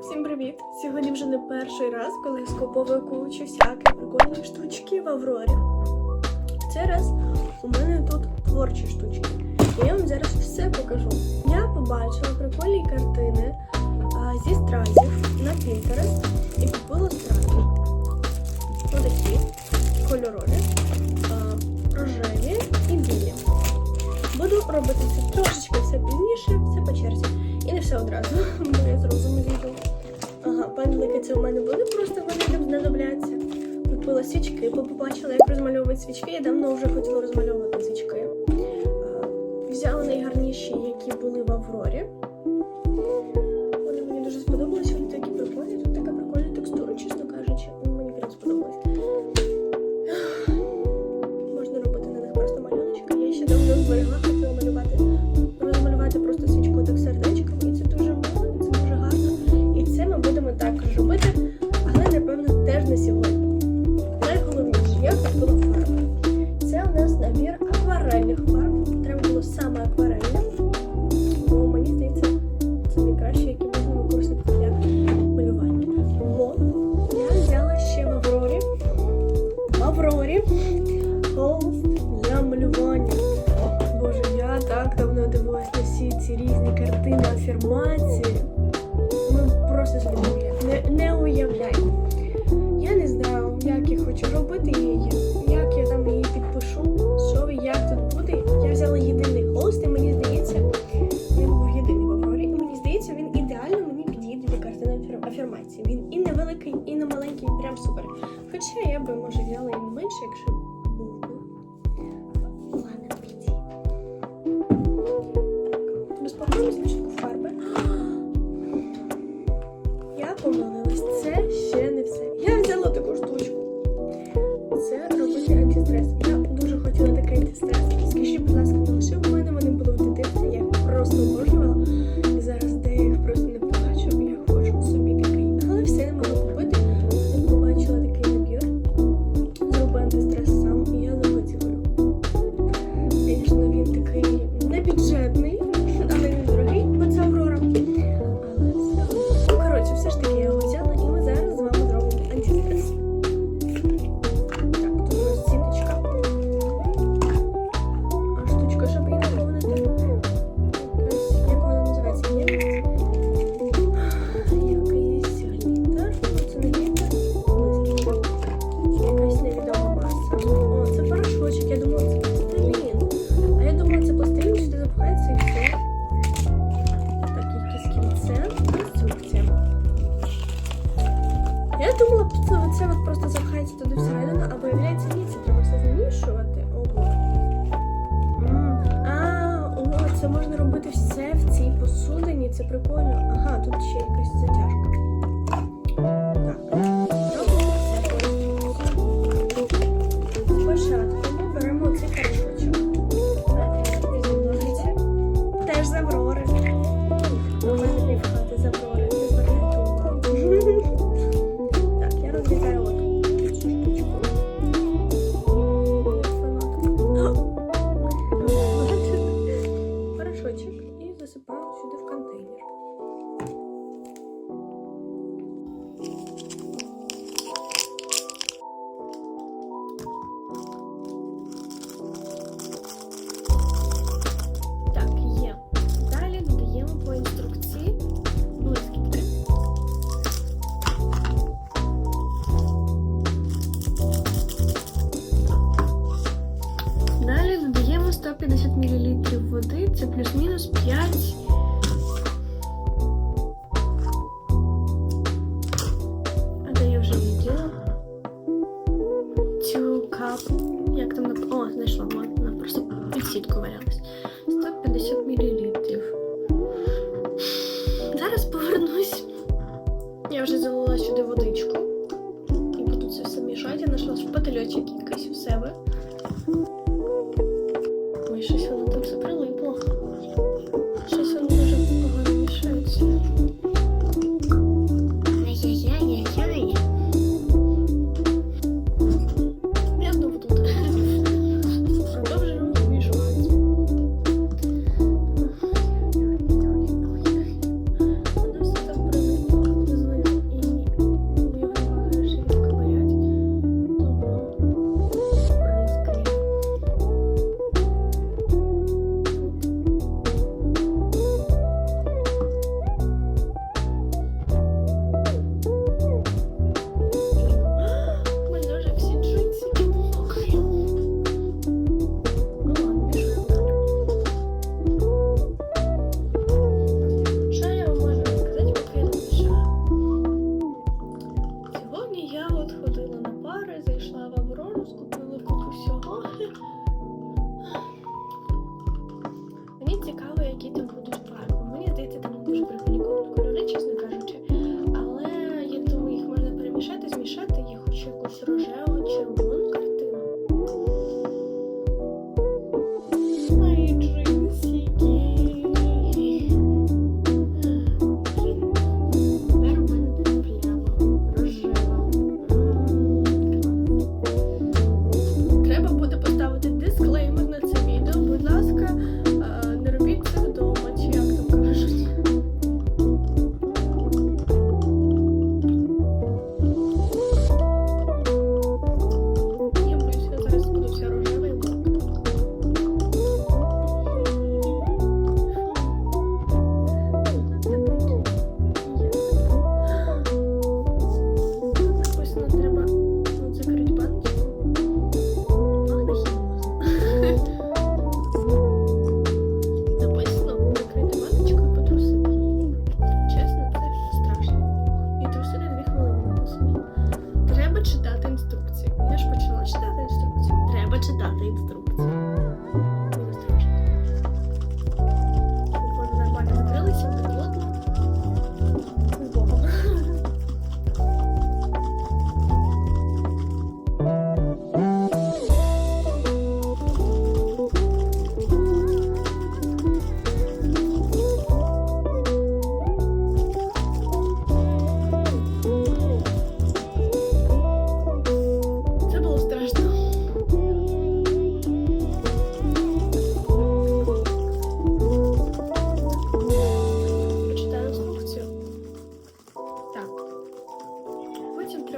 Всім привіт! Сьогодні вже не перший раз, коли я скуповую кучу всякі прикольні штучки в Аврорі. Цей раз у мене тут творчі штучки. І я вам зараз все покажу. Я побачила прикольні картини а, зі стразів на Pinterest і купила стрази. Отакі кольорові, а, рожеві і білі. Буду робити це трошечки все пізніше, все по черзі. І не все одразу. бо я зроблю відео. Ага, пендлики це у мене були, просто вони нам знадобляться. Купила свічки, бо побачила, як розмальовують свічки. Я давно вже хотіла розмальовувати свічки. Взяла найгарніші, які були в Аврорі. уявляю. Я не знаю, як я хочу робити її. Express. робити все в цій посудині. Це прикольно. Ага, тут ще якась затяжка. Так. сюди в контейнер. Як там О, знайшла, вона просто під сітку валялась. 150 мл.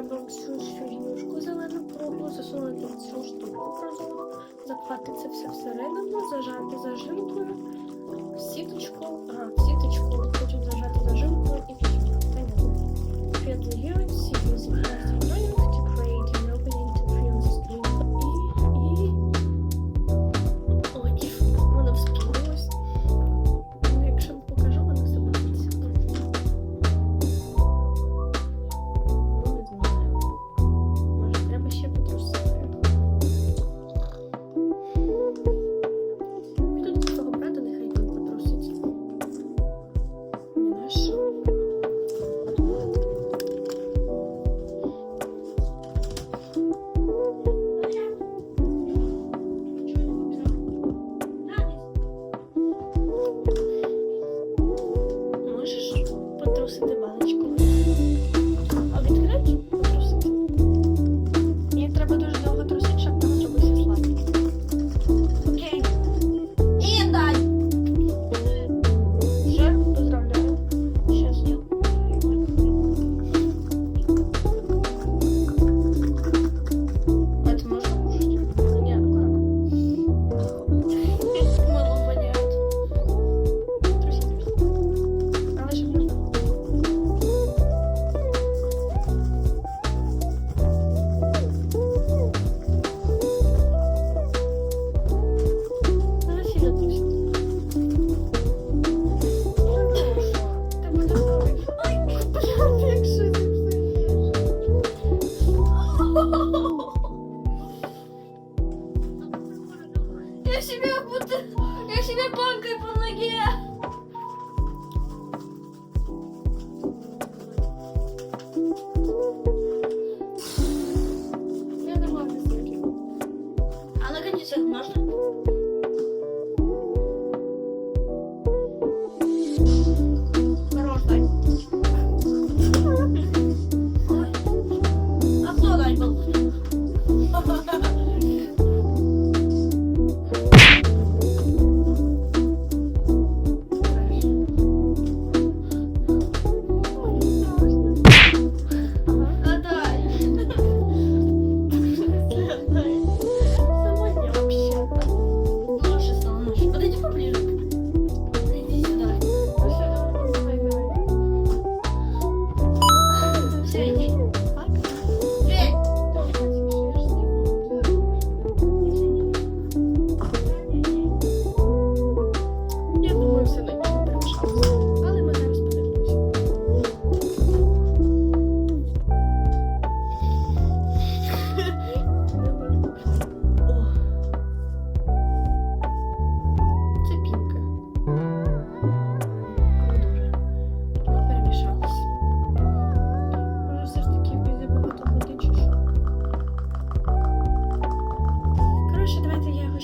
треба всю цю зелену круглу, засунути в цю штуку образу. заклати це все всередину, зажати зажинкою, в сіточку, а, в сіточку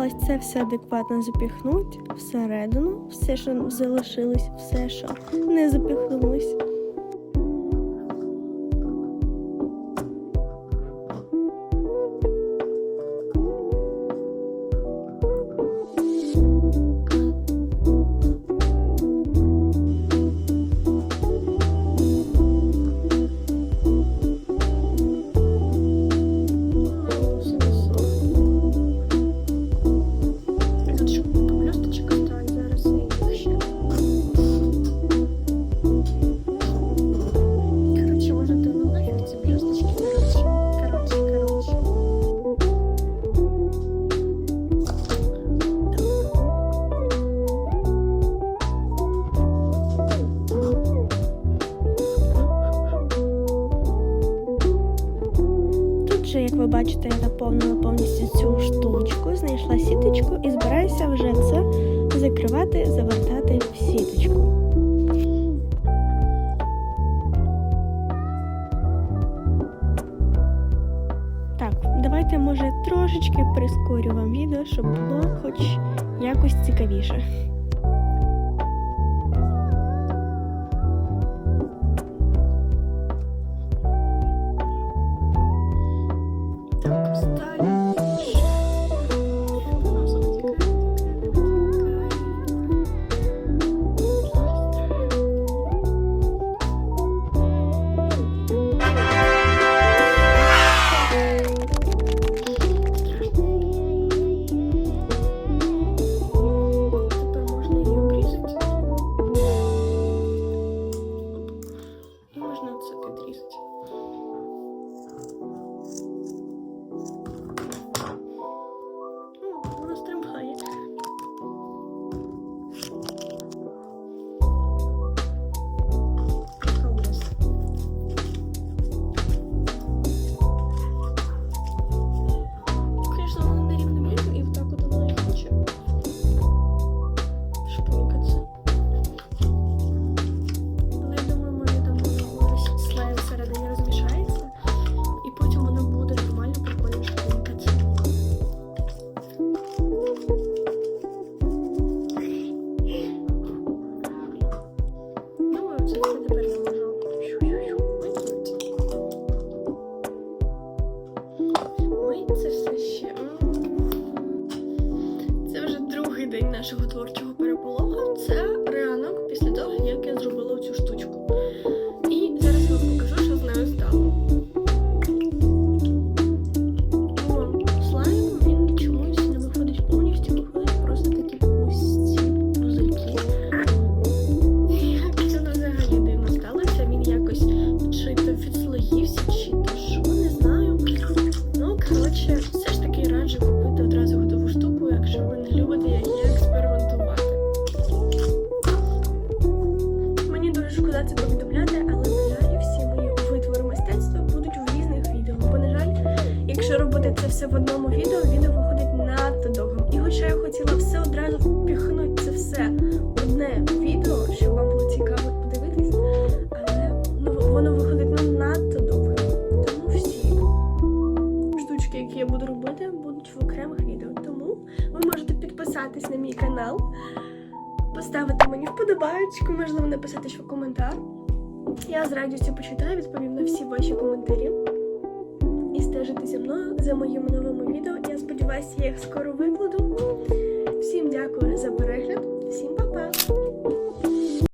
намагалась це все адекватно запіхнути всередину, все, що залишилось, все, що не запіхнулось. ви бачите, я заповнила повністю цю штучку, знайшла сіточку і збираюся вже це закривати, завертати в сіточку. Так, давайте, може, трошечки прискорю вам відео, щоб було хоч якось цікавіше.